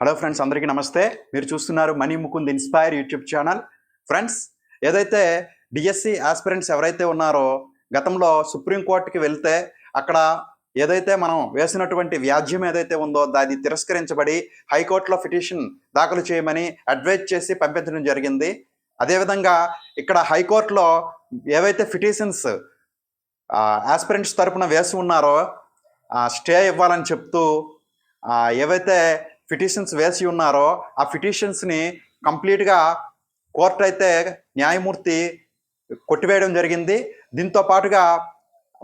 Hello friends అందరికీ నమస్తే. మీరు చూస్తున్నారు Mani Mukund inspire YouTube channel friends ఏదైతే డిఎస్సి ఆస్పిరెంట్స్ ఎవరైతే ఉన్నారో గతంలో సుప్రీంకోర్టుకి వెళ్తే అక్కడ ఏదైతే మనం వేసినటువంటి వ్యాజ్యం ఏదైతే ఉందో దాన్ని తిరస్కరించబడి హైకోర్టులో పిటిషన్ దాఖలు చేయమని అడ్వైజ్ చేసి పంపించడం జరిగింది. అదేవిధంగా ఇక్కడ హైకోర్టులో ఏవైతే పిటిషన్స్ ఆస్పిరెంట్స్ తరపున వేసి ఉన్నారో స్టే ఇవ్వాలని చెప్తూ ఏవైతే పిటిషన్స్ వేసి ఉన్నారో ఆ పిటిషన్స్ని కంప్లీట్గా కోర్టు అయితే న్యాయమూర్తి కొట్టివేయడం జరిగింది. దీంతో పాటుగా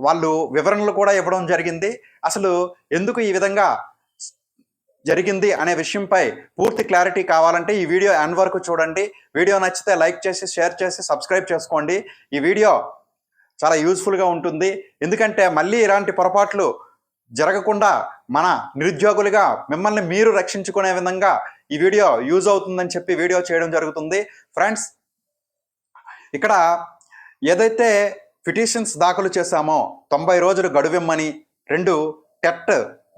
వాళ్ళు వివరణలు కూడా ఇవ్వడం జరిగింది. అసలు ఎందుకు ఈ విధంగా జరిగింది అనే విషయంపై పూర్తి క్లారిటీ కావాలంటే ఈ వీడియో ఎండ్ వరకు చూడండి. వీడియో నచ్చితే లైక్ చేసి షేర్ చేసి సబ్స్క్రైబ్ చేసుకోండి. ఈ వీడియో చాలా యూస్ఫుల్గా ఉంటుంది. ఎందుకంటే మళ్ళీ ఇలాంటి పొరపాట్లు జరగకుండా మన నిరుద్యోగులుగా మిమ్మల్ని మీరు రక్షించుకునే విధంగా ఈ వీడియో యూజ్ అవుతుందని చెప్పి వీడియో చేయడం జరుగుతుంది. ఫ్రెండ్స్ ఇక్కడ ఏదైతే పిటిషన్స్ దాఖలు చేశామో తొంభై రోజులు గడువిమ్మని రెండు TET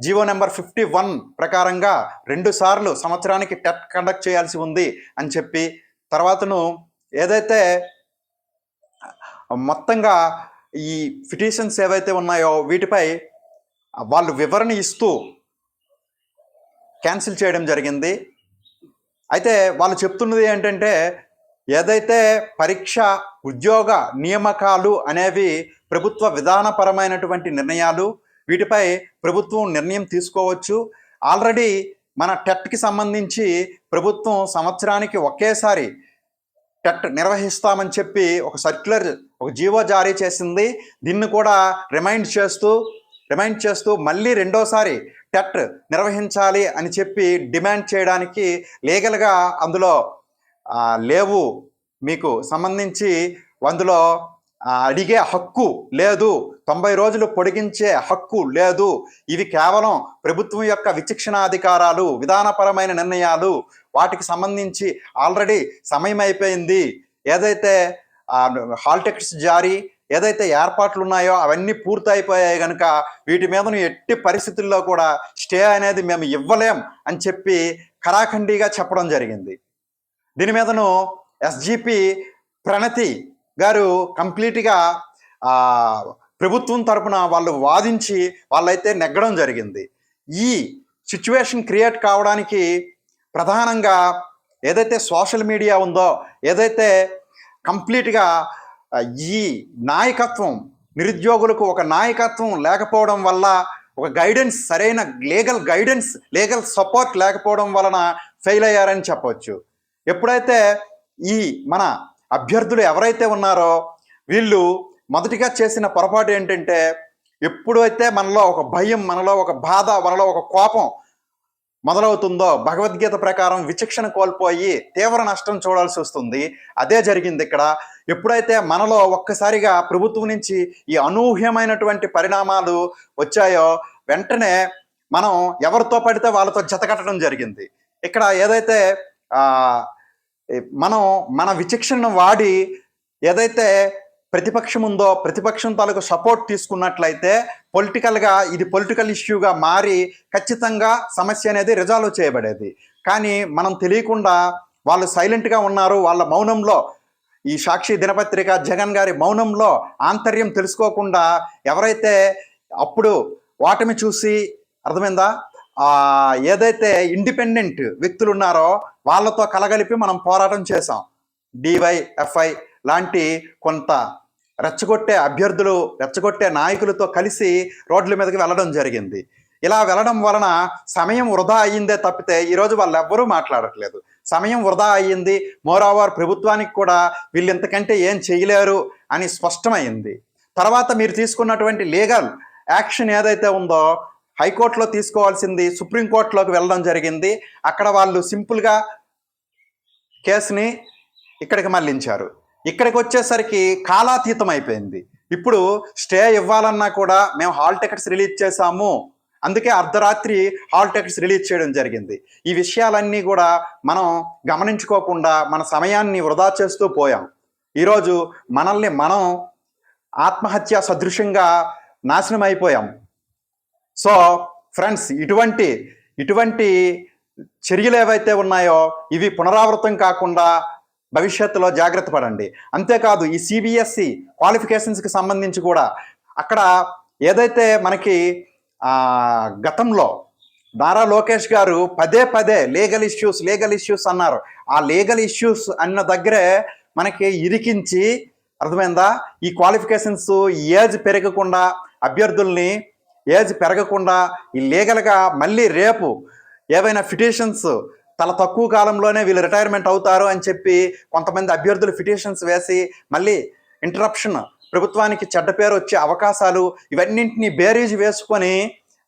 GO number fifty one ప్రకారంగా రెండు సార్లు సంవత్సరానికి టెట్ కండక్ట్ చేయాల్సి ఉంది అని చెప్పి తర్వాతను ఏదైతే మొత్తంగా ఈ పిటిషన్స్ ఏవైతే ఉన్నాయో వీటిపై వాళ్ళు వివరణ ఇస్తూ క్యాన్సిల్ చేయడం జరిగింది. అయితే వాళ్ళు చెప్తున్నది ఏంటంటే ఏదైతే పరీక్ష ఉద్యోగ నియామకాలు అనేవి ప్రభుత్వ విధానపరమైనటువంటి నిర్ణయాలు వీటిపై ప్రభుత్వం నిర్ణయం తీసుకోవచ్చు. ఆల్రెడీ మన టెట్కి సంబంధించి ప్రభుత్వం సంవత్సరానికి ఒకేసారి టెట్ నిర్వహిస్తామని చెప్పి ఒక సర్క్యులర్ ఒక జీవో జారీ చేసింది. దీన్ని కూడా రిమైండ్ చేస్తూ రిమైండ్ చేస్తూ మళ్ళీ రెండోసారి టెట్ నిర్వహించాలి అని చెప్పి డిమాండ్ చేయడానికి లీగల్గా అందులో లేవు. మీకు సంబంధించి అందులో అడిగే హక్కు లేదు. తొంభై రోజులు పొడిగించే హక్కు లేదు. ఇవి కేవలం ప్రభుత్వం యొక్క విచక్షణాధికారాలు విధానపరమైన నిర్ణయాలు. వాటికి సంబంధించి ఆల్రెడీ సమయం అయిపోయింది ఏదైతే హాల్ టికెట్స్ జారీ ఏదైతే ఏర్పాట్లు ఉన్నాయో అవన్నీ పూర్తయిపోయాయి కనుక వీటి మీద ఎట్టి పరిస్థితుల్లో కూడా స్టే అనేది మేము ఇవ్వలేం అని చెప్పి కరాఖండిగా చెప్పడం జరిగింది. దీని మీదను ఎస్జిపి ప్రణతి గారు కంప్లీట్గా ప్రభుత్వం తరపున వాళ్ళు వాదించి వాళ్ళైతే నెగ్గడం జరిగింది. ఈ సిచ్యువేషన్ క్రియేట్ కావడానికి ప్రధానంగా ఏదైతే సోషల్ మీడియా ఉందో ఏదైతే కంప్లీట్గా ఈ నాయకత్వం నిరుద్యోగులకు ఒక నాయకత్వం లేకపోవడం వల్ల ఒక గైడెన్స్ సరైన లీగల్ గైడెన్స్ లీగల్ సపోర్ట్ లేకపోవడం వలన ఫెయిల్ అయ్యారని చెప్పవచ్చు ఎప్పుడైతే ఈ మన అభ్యర్థులు ఎవరైతే ఉన్నారో వీళ్ళు మొదటిగా చేసిన పొరపాటు ఏంటంటే ఎప్పుడైతే మనలో ఒక భయం మనలో ఒక బాధ మనలో ఒక కోపం మొదలవుతుందో భగవద్గీత ప్రకారం విచక్షణ కోల్పోయి తీవ్ర నష్టం చూడాల్సి వస్తుంది. అదే జరిగింది ఇక్కడ. ఎప్పుడైతే మనలో ఒక్కసారిగా ప్రభుత్వం నుంచి ఈ అనూహ్యమైనటువంటి పరిణామాలు వచ్చాయో వెంటనే మనం ఎవరితో పడితే వాళ్ళతో జతకట్టడం జరిగింది. ఇక్కడ ఏదైతే మనం మన విచక్షణను వాడి ఏదైతే ప్రతిపక్షం ఉందో ప్రతిపక్షం తాలూకు సపోర్ట్ తీసుకున్నట్లయితే పొలిటికల్గా ఇది పొలిటికల్ ఇష్యూగా మారి ఖచ్చితంగా సమస్య అనేది రిజాల్వ్ చేయబడేది. కానీ మనం తెలియకుండా వాళ్ళు సైలెంట్గా ఉన్నారు వాళ్ళ మౌనంలో ఈ సాక్షి దినపత్రిక జగన్ గారి మౌనంలో ఆంతర్యం తెలుసుకోకుండా ఎవరైతే అప్పుడు వాటమి చూసి అర్థమైందా? ఏదైతే ఇండిపెండెంట్ వ్యక్తులు ఉన్నారో వాళ్ళతో కలగలిపి మనం పోరాటం చేసాం డివైఎఫ్ఐ లాంటి కొంత రెచ్చగొట్టే అభ్యర్థులు రెచ్చగొట్టే నాయకులతో కలిసి రోడ్ల మీదకి వెళ్ళడం జరిగింది. ఇలా వెళ్ళడం వలన సమయం వృధా అయ్యిందే తప్పితే ఈరోజు వాళ్ళు ఎవ్వరూ మాట్లాడట్లేదు. సమయం వృధా అయ్యింది. మోరావార్ ప్రభుత్వానికి కూడా వీళ్ళు ఇంతకంటే ఏం చేయలేరు అని స్పష్టమైంది. తర్వాత మీరు తీసుకున్నటువంటి లీగల్ యాక్షన్ ఏదైతే ఉందో హైకోర్టులో తీసుకోవాల్సింది సుప్రీంకోర్టులోకి వెళ్ళడం జరిగింది. అక్కడ వాళ్ళు సింపుల్గా కేసుని ఇక్కడికి మళ్ళించారు ఇక్కడికి వచ్చేసరికి కాలాతీతం అయిపోయింది ఇప్పుడు స్టే ఇవ్వాలన్నా కూడా మేము హాల్ టికెట్స్ రిలీజ్ చేశాము. అందుకే అర్ధరాత్రి హాల్ టికెట్స్ రిలీజ్ చేయడం జరిగింది. ఈ విషయాలన్నీ కూడా మనం గమనించుకోకుండా మన సమయాన్ని వృధా చేస్తూ పోయాం. ఈరోజు మనల్ని మనం ఆత్మహత్య సదృశ్యంగా నాశనం అయిపోయాం. సో ఫ్రెండ్స్ ఇటువంటి ఇటువంటి చర్యలు ఏవైతే ఉన్నాయో ఇవి పునరావృతం కాకుండా భవిష్యత్తులో జాగ్రత్త పడండి. అంతేకాదు ఈ సిబిఎస్సి క్వాలిఫికేషన్స్కి సంబంధించి కూడా అక్కడ ఏదైతే మనకి గతంలో నారా లోకేష్ గారు పదే పదే లీగల్ ఇష్యూస్ లీగల్ ఇష్యూస్ అన్నారు. ఆ లీగల్ ఇష్యూస్ అన్న దగ్గరే మనకి ఇరికించి అర్థమైందా? ఈ క్వాలిఫికేషన్స్ ఏజ్ పెరగకుండా అభ్యర్థుల్ని ఏజ్ పెరగకుండా ఈ లీగల్గా మళ్ళీ రేపు ఏవైనా ఫిటిషన్స్ చాలా తక్కువ కాలంలోనే వీళ్ళు రిటైర్మెంట్ అవుతారు అని చెప్పి కొంతమంది అభ్యర్థులు ఫిటిషన్స్ వేసి మళ్ళీ ఇంటరప్షన్ ప్రభుత్వానికి చెడ్డ పేరు వచ్చే అవకాశాలు ఇవన్నింటినీ బేరీజ్ వేసుకొని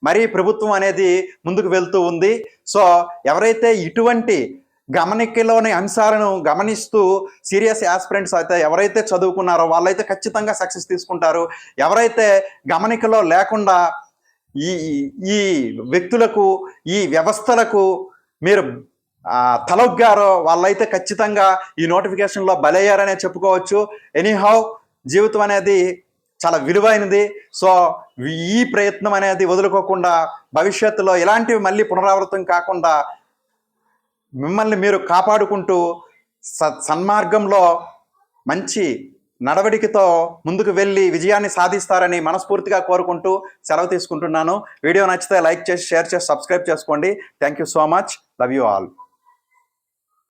మరీ ప్రభుత్వం అనేది ముందుకు వెళ్తూ ఉంది. సో ఎవరైతే ఇటువంటి గమనికలోని అంశాలను గమనిస్తూ సీరియస్ ఆస్పిరెంట్స్ అయితే ఎవరైతే చదువుకున్నారో వాళ్ళైతే ఖచ్చితంగా సక్సెస్ తీసుకుంటారు. ఎవరైతే గమనికలో లేకుండా ఈ ఈ వ్యక్తులకు ఈ వ్యవస్థలకు మీరు తలొగ్గారో వాళ్ళైతే ఖచ్చితంగా ఈ నోటిఫికేషన్లో బలయ్యారనే చెప్పుకోవచ్చు. ఎనీహౌ జీవితం అనేది చాలా విలువైనది. సో ఈ ప్రయత్నం అనేది వదులుకోకుండా భవిష్యత్తులో ఇలాంటివి మళ్ళీ పునరావృతం కాకుండా మిమ్మల్ని మీరు కాపాడుకుంటూ స సన్మార్గంలో మంచి నడవడికతో ముందుకు వెళ్ళి విజయాన్ని సాధిస్తారని మనస్ఫూర్తిగా కోరుకుంటూ సెలవు తీసుకుంటున్నాను. వీడియో నచ్చితే లైక్ చేసి షేర్ చేసి సబ్స్క్రైబ్ చేసుకోండి. Thank you so much. Love you all.